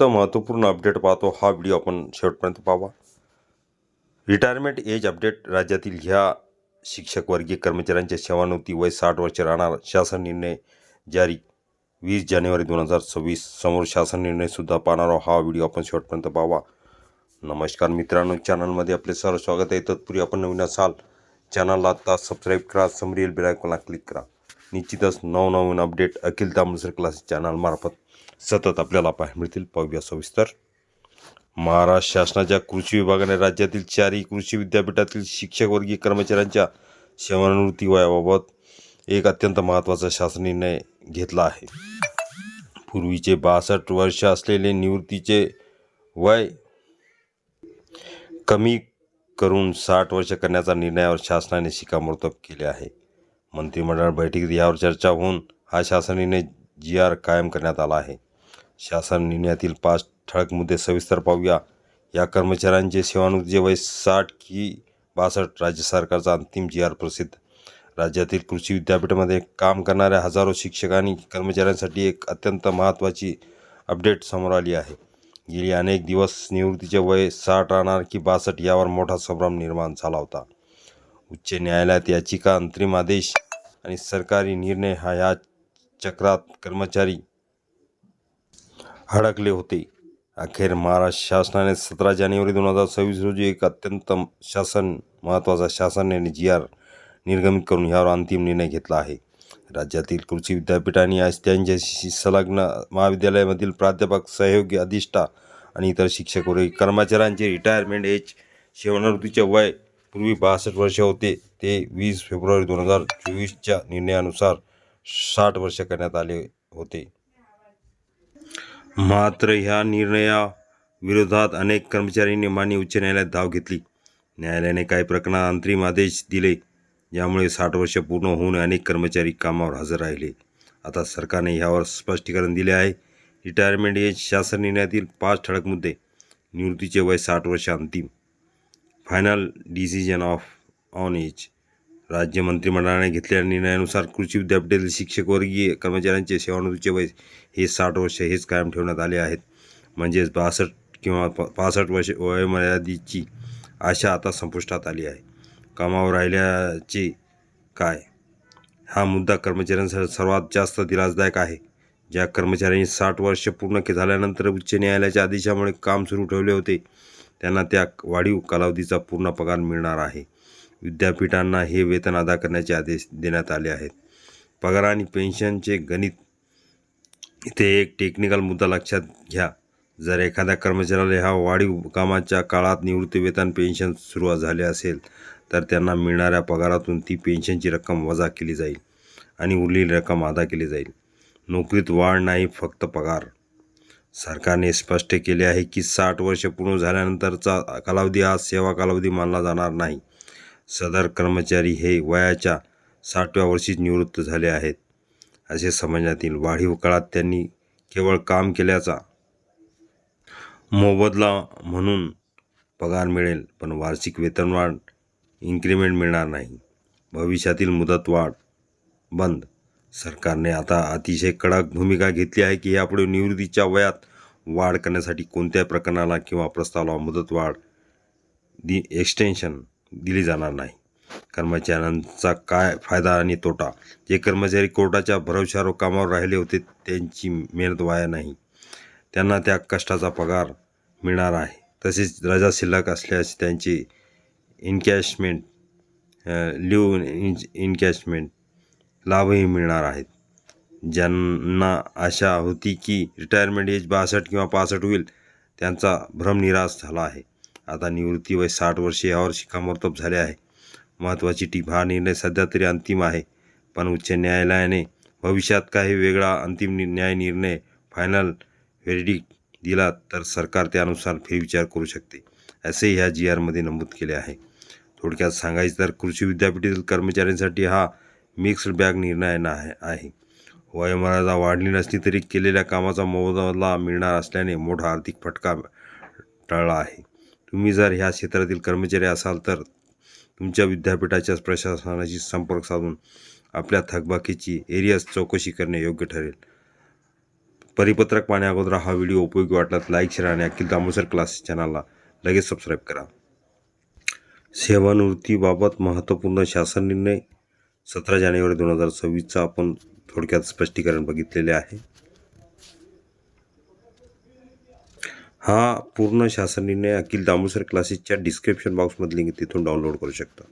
फक्त महत्त्वपूर्ण अपडेट पाहतो. हा व्हिडिओ आपण शेवटपर्यंत पाहावा. रिटायरमेंट एज अपडेट राज्यातील ह्या शिक्षक वर्गीय कर्मचाऱ्यांच्या सेवानिवृत्ती वय साठ वर्षे राहणार शासन निर्णय जारी. वीस जानेवारी दोन हजार सव्वीस समोर शासन निर्णयसुद्धा पाहणार आहोत. हा व्हिडिओ आपण शेवटपर्यंत पाहावा. नमस्कार मित्रांनो. चॅनलमध्ये आपले सर्व स्वागत आहे. तत्पूर्वी आपण नवीन असाल चॅनलला आता सबस्क्राईब करा. समरील बिलायकॉनला क्लिक करा. निश्चितच नवनवीन अपडेट अखिल तामसर क्लास चॅनलमार्फत सतत आपल्याला पाहायला मिळतील. पाहूया सविस्तर. महाराष्ट्र शासनाच्या कृषी विभागाने राज्यातील चारही कृषी विद्यापीठातील शिक्षक वर्गीय कर्मचाऱ्यांच्या सेवानिवृत्ती वयाबाबत एक अत्यंत महत्त्वाचा शासन निर्णय घेतला आहे. पूर्वीचे बासष्ट वर्ष असलेले निवृत्तीचे वय कमी करून साठ वर्ष करण्याचा निर्णयावर शासनाने शिक्कामोर्तब केले आहे. मंत्रिमंडळ बैठकीत यावर चर्चा होऊन हा शासन निर्णय जी आर कायम करण्यात आला आहे. शासन निर्णयातील पाच ठळक मुद्दे सविस्तर पाहूया. या कर्मचाऱ्यांचे सेवानिवृत्तीचे वय साठ की बासष्ट राज्य सरकारचा अंतिम जी आर प्रसिद्ध. राज्यातील कृषी विद्यापीठामध्ये काम करणाऱ्या हजारो शिक्षक आणि कर्मचाऱ्यांसाठी एक अत्यंत महत्त्वाची अपडेट समोर आली आहे. गेली अनेक दिवस निवृत्तीचे वय साठ राहणार की बासष्ट यावर मोठा संभ्रम निर्माण झाला होता. उच्च न्यायालयात याचिका अंतरिम आदेश आणि सरकारी निर्णय हा या चक्रात कर्मचारी अडकले होते. अखेर महाराष्ट्र शासनाने सतरा जानेवारी दोन हजार सव्वीस रोजी एक अत्यंत शासन महत्त्वाचा शासन निर्णय जी आर निर्गमित करून यावर अंतिम निर्णय घेतला आहे. राज्यातील कृषी विद्यापीठांनी आज त्यांच्याशी संलग्न महाविद्यालयामधील प्राध्यापक सहयोगी अधिष्ठा आणि इतर शिक्षक वर्ग कर्मचाऱ्यांचे रिटायरमेंट एज सेवानिवृत्तीचे वय पूर्वी बासष्ट वर्ष होते. ते वीस फेब्रुवारी दोन हजार चोवीसच्या निर्णयानुसार साठ वर्ष करण्यात आले होते. मात्र ह्या निर्णयाविरोधात अनेक कर्मचाऱ्यांनी मान्य उच्च न्यायालयात धाव घेतली. न्यायालयाने काही प्रकरणात अंतरिम आदेश दिले ज्यामुळे साठ वर्ष पूर्ण होऊन अनेक कर्मचारी कामावर हजर राहिले. आता सरकारने ह्यावर स्पष्टीकरण दिले आहे. रिटायरमेंट एज शासन निर्णयातील पाच ठळक मुद्दे. निवृत्तीचे वय साठ वर्ष अंतिम. Final decision of on age. राज्य मंत्रिमंडळाने घेतलेल्या निर्णयानुसार कृषी विद्यापीठातील शिक्षक वर्गीय कर्मचाऱ्यांचे सेवानिवृत्तीचे वय हे साठ वर्ष हेच कायम ठेवण्यात आले आहेत. म्हणजेच बासष्ट किंवा प पासष्ट वर्ष वयोमर्यादेची आशा आता संपुष्टात आली आहे. कामावर राहिल्याचे काय? हा मुद्दा कर्मचाऱ्यांसाठी सर्वात जास्त दिलासदायक आहे. ज्या कर्मचाऱ्यांनी साठ वर्ष पूर्ण के झाल्यानंतर उच्च न्यायालयाच्या आदेशामुळे काम सुरू ठेवले होते त्यांना त्या वाढीव कालावधीचा पूर्ण पगार मिळणार आहे. विद्यापीठांना हे वेतन अदा करण्याचे आदेश देण्यात आले आहेत. पगार आणि पेन्शनचे गणित इथे एक टेक्निकल मुद्दा लक्षात घ्या. जर एखाद्या कर्मचाऱ्याला ह्या वाढीव कामाच्या काळात निवृत्ती वेतन पेन्शन सुरू झाले असेल तर त्यांना मिळणाऱ्या पगारातून ती पेन्शनची रक्कम वजा केली जाईल आणि उरलेली रक्कम अदा केली जाईल. नोकरीत वाढ नाही फक्त पगार. सरकारने स्पष्ट केले आहे की साठ वर्ष पूर्ण झाल्यानंतरचा कालावधी हा सेवा कालावधी मानला जाणार नाही. सदर कर्मचारी हे वयाच्या साठव्या वर्षीच निवृत्त झाले आहेत. असे समजण्यात येईल वाढीव काळात त्यांनी केवळ काम केल्याचा मोबदला म्हणून पगार मिळेल पण वार्षिक वेतनवाढ इन्क्रिमेंट मिळणार नाही. भविष्यातील मुदतवाढ बंद. सरकारने आता अतिशय कडक भूमिका घेतली आहे की यापुढे निवृत्तीच्या वयात वाढ करण्यासाठी कोणत्या प्रकरणाला किंवा प्रस्तावाला मुदतवाढ दि एक्सटेन्शन दिली जाणार नाही. कर्मचाऱ्यांचा काय फायदा आणि तोटा? जे कर्मचारी कोर्टाच्या भरवशावर कामावर राहिले होते त्यांची मेहनत वाया नाही. त्यांना त्या कष्टाचा पगार मिळणार आहे. तसेच रजा शिल्लक असल्यास त्यांची इनकॅशमेंट लिव्ह इन इनकॅशमेंट लाभही मिळणार आहेत. ज्यांना आशा होती की रिटायरमेंट एज बासष्ट किंवा पासष्ट होईल त्यांचा भ्रम निराश झाला आहे. आता निवृत्ती वय साठ वर्षे यावर शिक्कामोर्तब झाले आहे. महत्त्वाची टीप हा निर्णय सध्या तरी अंतिम आहे. पण उच्च न्यायालयाने भविष्यात काही वेगळा अंतिम नि न्याय निर्णय फायनल व्हेरिडिक दिला तर सरकार त्यानुसार फेरविचार करू शकते असे ह्या जी आरमध्ये नमूद केले आहे. थोडक्यात सांगायचं तर कृषी विद्यापीठातील कर्मचाऱ्यांसाठी हा मिक्स्ड बॅग निर्णय ना आहे. वयोमर्यादा वाढली नसली तरी केलेल्या कामाचा मोबदला मिळणार असल्याने मोठा आर्थिक फटका टळला आहे. तुम्ही जर ह्या क्षेत्रातील कर्मचारी असाल तर तुमच्या विद्यापीठाच्या प्रशासनाशी संपर्क साधून आपल्या थकबाकीची एरियास चौकशी करणे योग्य ठरेल. परिपत्रक पाहण्या अगोदर हा व्हिडिओ उपयोगी वाटला तर लाईक शेअर आणि अखिल दामोसर क्लास चॅनलला लगेच सबस्क्राईब करा. सेवानिवृत्तीबाबत महत्त्वपूर्ण शासन निर्णय सतरा जानेवारी दोन हजार सव्वीसचा आपण थोडक्यात स्पष्टीकरण बघितलेले आहे. हा पूर्ण शासन निर्णय अखिल दामोसर क्लासेसच्या डिस्क्रिप्शन बॉक्समधली लिंक तिथून डाउनलोड करू शकता.